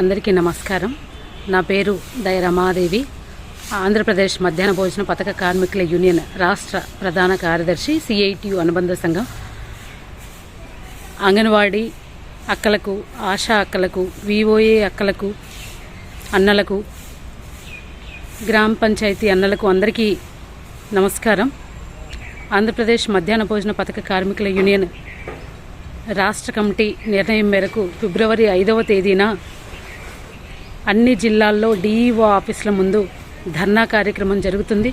అందరికీ నమస్కారం. నా పేరు దయ రమాదేవి ఆంధ్రప్రదేశ్ మధ్యాహ్న భోజన పథక కార్మికుల యూనియన్ రాష్ట్ర ప్రధాన కార్యదర్శి సిఐటియు అనుబంధ సంఘం. అంగన్వాడీ అక్కలకు ఆశా అక్కలకు విఓఏ అక్కలకు అన్నలకు గ్రామ పంచాయతీ అన్నలకు అందరికీ నమస్కారం. ఆంధ్రప్రదేశ్ మధ్యాహ్న భోజన పథక కార్మికుల యూనియన్ రాష్ట్ర కమిటీ నిర్ణయం మేరకు ఫిబ్రవరి ఐదవ తేదీన అన్ని జిల్లాల్లో డిఈఓ ఆఫీసుల ముందు ధర్నా కార్యక్రమం జరుగుతుంది.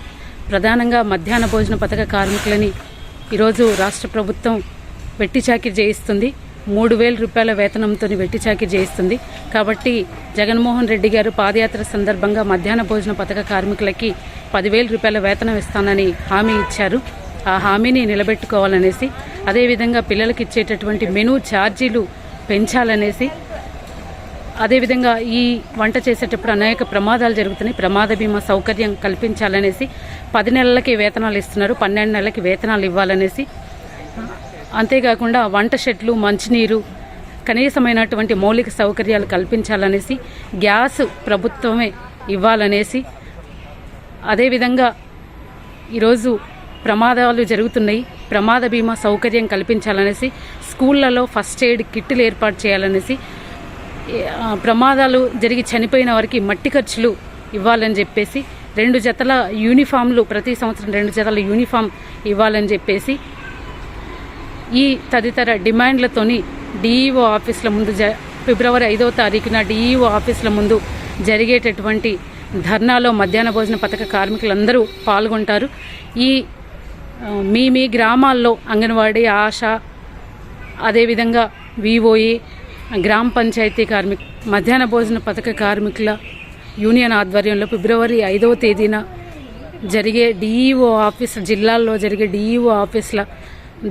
ప్రధానంగా మధ్యాహ్న భోజన పథక కార్మికులని ఈరోజు రాష్ట్ర ప్రభుత్వం వెట్టిచాకిరి చేయిస్తుంది మూడు వేల రూపాయల వేతనంతో వెట్టిచాకిరి చేయిస్తుంది కాబట్టి జగన్మోహన్ రెడ్డి గారు పాదయాత్ర సందర్భంగా మధ్యాహ్న భోజన పథక కార్మికులకి పదివేల రూపాయల వేతనం ఇస్తానని హామీ ఇచ్చారు. ఆ హామీని నిలబెట్టుకోవాలనేసి అదేవిధంగా పిల్లలకి ఇచ్చేటటువంటి మెనూ ఛార్జీలు పెంచాలనేసి అదేవిధంగా ఈ వంట చేసేటప్పుడు అనేక ప్రమాదాలు జరుగుతున్నాయి. ప్రమాద బీమా సౌకర్యం కల్పించాలనేసి పది నెలలకి వేతనాలు ఇస్తున్నారు. పన్నెండు నెలలకి వేతనాలు ఇవ్వాలనేసి. అంతేకాకుండా వంట షెడ్లు మంచినీరు కనీసమైనటువంటి మౌలిక సౌకర్యాలు కల్పించాలనేసి గ్యాస్ ప్రభుత్వమే ఇవ్వాలనేసి. అదేవిధంగా ఈరోజు ప్రమాదాలు జరుగుతున్నాయి. ప్రమాద బీమా సౌకర్యం కల్పించాలనేసి స్కూళ్ళలో ఫస్ట్ ఎయిడ్ కిట్లు ఏర్పాటు చేయాలనేసి ప్రమాదాలు జరిగి చనిపోయిన వారికి మట్టి ఖర్చులు ఇవ్వాలని చెప్పేసి రెండు జతల యూనిఫామ్లు ప్రతి సంవత్సరం రెండు జతల యూనిఫామ్ ఇవ్వాలని చెప్పేసి ఈ తదితర డిమాండ్లతోని డిఈఓ ఆఫీసుల ముందు జ ఫిబ్రవరి ఐదవ తారీఖున డిఈఓ ఆఫీసుల ముందు జరిగేటటువంటి ధర్నాలో మధ్యాహ్న భోజన పథక కార్మికులందరూ పాల్గొంటారు. ఈ మీ మీ గ్రామాల్లో అంగన్వాడీ ఆశ అదేవిధంగా విఓఏ గ్రామ పంచాయతీ కార్మిక మధ్యాహ్న భోజన పథక కార్మికుల యూనియన్ ఆధ్వర్యంలో ఫిబ్రవరి ఐదవ తేదీన జరిగే డిఈఓ ఆఫీస్ జిల్లాల్లో జరిగే డిఈఓ ఆఫీసుల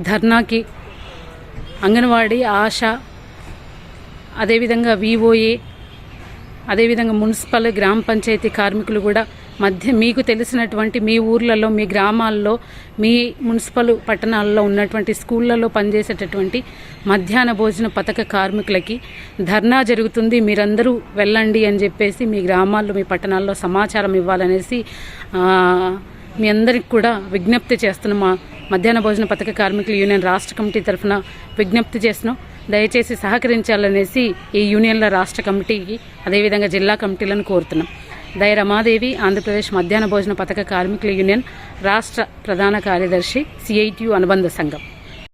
ధర్నాకి అంగన్వాడీ ఆశ అదేవిధంగా విఓఏ అదేవిధంగా మున్సిపల్ గ్రామ పంచాయతీ కార్మికులు కూడా మధ్య మీకు తెలిసినటువంటి మీ ఊర్లలో మీ గ్రామాల్లో మీ మున్సిపల్ పట్టణాల్లో ఉన్నటువంటి స్కూళ్ళలో పనిచేసేటటువంటి మధ్యాహ్న భోజన పథక కార్మికులకి ధర్నా జరుగుతుంది. మీరందరూ వెళ్ళండి అని చెప్పేసి మీ గ్రామాల్లో మీ పట్టణాల్లో సమాచారం ఇవ్వాలనేసి మీ అందరికి కూడా విజ్ఞప్తి చేస్తున్నాం. మా మధ్యాహ్న భోజన పథక కార్మికుల యూనియన్ రాష్ట్ర కమిటీ తరఫున విజ్ఞప్తి చేస్తున్నాం. దయచేసి సహకరించాలనేసి ఈ యూనియన్ల రాష్ట్ర కమిటీకి అదేవిధంగా జిల్లా కమిటీలను కోరుతున్నాం. దయ రమాదేవి ఆంధ్రప్రదేశ్ మధ్యాహ్న భోజన పథక కార్మికుల యూనియన్ రాష్ట్ర ప్రధాన కార్యదర్శి సిఐటియు అనుబంధ సంఘం.